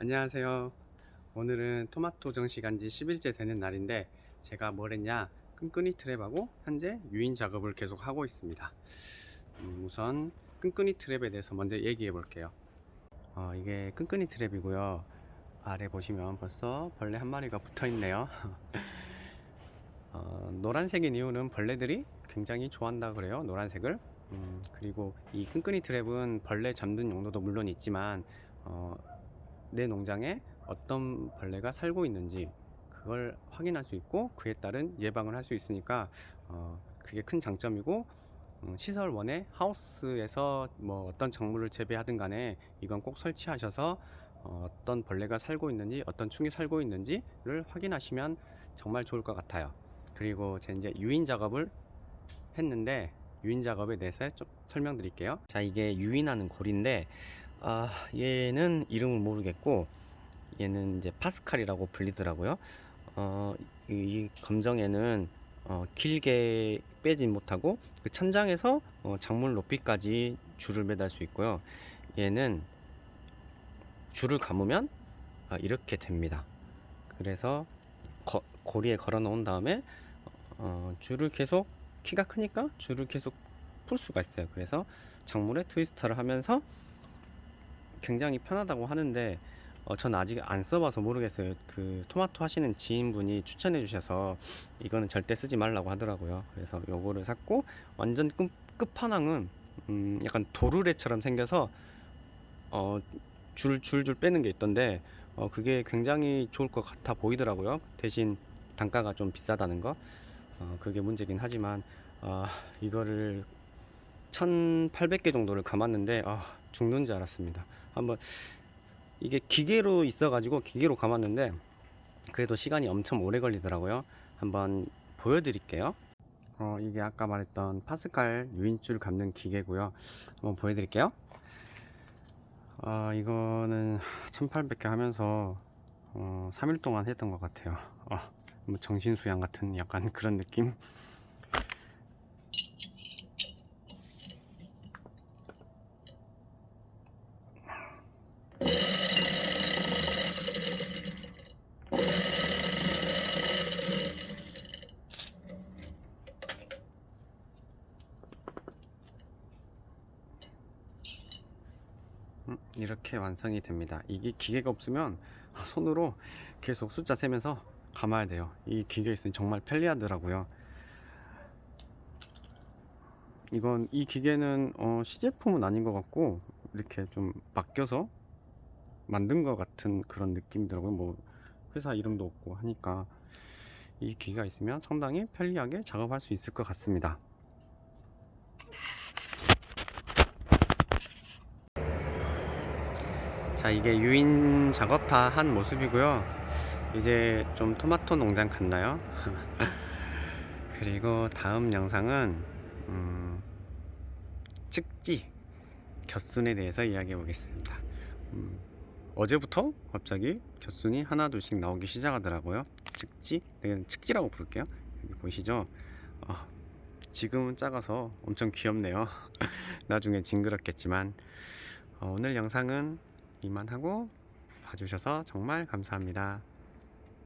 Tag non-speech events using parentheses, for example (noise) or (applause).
안녕하세요. 오늘은 토마토 정식한 지 10일째 되는 날인데 제가 뭘 했냐 끈끈이 트랩하고 현재 유인 작업을 계속 하고 있습니다. 음, 우선 끈끈이 트랩에 대해서 먼저 얘기해 볼게요. 어, 이게 끈끈이 트랩이고요. 아래 보시면 벌써 벌레 한 마리가 붙어 있네요. (laughs) 어, 노란색인 이유는 벌레들이 굉장히 좋아한다 그래요. 노란색을. 음, 그리고 이 끈끈이 트랩은 벌레 잡는 용도도 물론 있지만 어, 내 농장에 어떤 벌레가 살고 있는지 그걸 확인할 수 있고 그에 따른 예방을 할 수 있으니까 어, 그게 큰 장점이고 음, 시설원에 하우스에서 뭐 어떤 작물을 재배하든 간에 이건 꼭 설치하셔서 어, 어떤 벌레가 살고 있는지 어떤 충이 살고 있는지를 확인하시면 정말 좋을 것 같아요. 그리고 제 이제 유인 작업을 했는데 유인 작업에 대해서 좀 설명드릴게요. 자 이게 유인하는 고리인데 아 얘는 이름을 모르겠고 얘는 이제 파스칼이라고 불리더라고요. 어, 이, 이 검정에는 어, 길게 빼진 못하고 그 천장에서 어, 작물 높이까지 줄을 매달 수 있고요. 얘는 줄을 감으면 아, 이렇게 됩니다. 그래서 거- 고리에 걸어 놓은 다음에 어, 줄을 계속 키가 크니까 줄을 계속 풀 수가 있어요. 그래서 작물에 트위스터를 하면서 굉장히 편하다고 하는데 어, 전 아직 안 써봐서 모르겠어요. 그 토마토 하시는 지인분이 추천해 주셔서 이거는 절대 쓰지 말라고 하더라고요. 그래서 요거를 샀고 완전 끝, 끝판왕은 음, 약간 도르래처럼 생겨서 어, 줄 줄줄 빼는 게 있던데 어, 그게 굉장히 좋을 것 같아 보이더라고요. 대신 단가가 좀 비싸다는 거. 어, 그게 문제긴 하지만 아, 이거를 1800개 정도를 감았는데 아, 죽는 줄 알았습니다. 한번 이게 기계로 있어가지고 기계로 감았는데 그래도 시간이 엄청 오래 걸리더라고요. 한번 보여드릴게요. 어, 이게 아까 말했던 파스칼 유인줄 감는 기계고요. 한번 보여드릴게요. 아, 이거는 1800개 하면서 어, 3일 동안 했던 것 같아요. 어, 뭐 정신수양 같은 약간 그런 느낌. 음, 이렇게 완성이 됩니다. 이게 기계가 없으면 손으로 계속 숫자 세면서 감아야 돼요. 이 기계 있으니 정말 편리하더라고요. 이건 이 기계는 어, 시제품은 아닌 것 같고 이렇게 좀 맡겨서 만든 것 같은 그런 느낌이더라고요. 뭐 회사 이름도 없고 하니까 이 기계가 있으면 상당히 편리하게 작업할 수 있을 것 같습니다. 자 이게 유인 작업 다 한 모습이고요. 이제 좀 토마토 농장 갔나요? (laughs) 그리고 다음 영상은 음, 측지 곁순에 대해서 이야기해 보겠습니다. 음, 어제부터 갑자기 곁순이 하나 둘씩 나오기 시작하더라고요. 측지? 네, 측지라고 부를게요. 여기 보이시죠? 어, 지금은 작아서 엄청 귀엽네요. (laughs) 나중에 징그럽겠지만. 어, 오늘 영상은 이만하고 봐주셔서 정말 감사합니다.